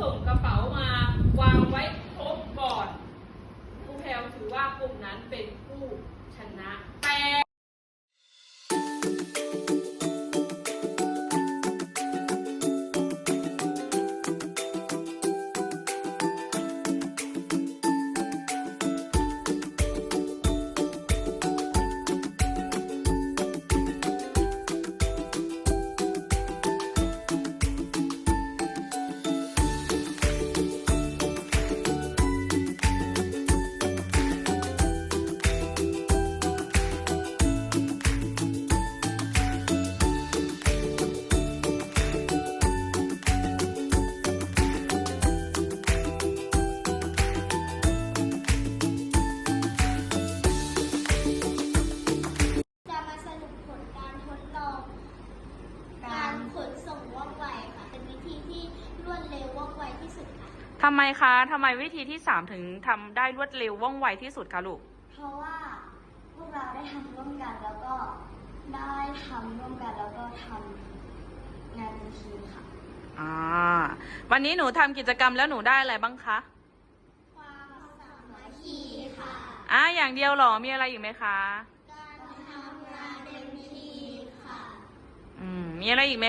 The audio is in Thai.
ส่งกระเป๋ามาวางไว้ครบก่อนครูแพลวถือว่ากลุ่มนั้นเป็นผู้ชนะแต่ รวดเร็วว่องไวที่สุดค่ะ ทำไมคะทำไมวิธีที่สามถึงทำได้รวดเร็วว่องไวที่สุดคะลูก เพราะว่าพวกเราได้ทำร่วมกันแล้วก็ได้ทำร่วมกันแล้วก็ทำงานเป็นทีมค่ะ อ่า วันนี้หนูทำกิจกรรมแล้วหนูได้อะไรบ้างคะ ความสามัคคีค่ะ อ่าอย่างเดียวเหรอ มีอะไรอีกไหมคะ การทำงานเป็นทีมค่ะ อืม มีอะไรอีกไหม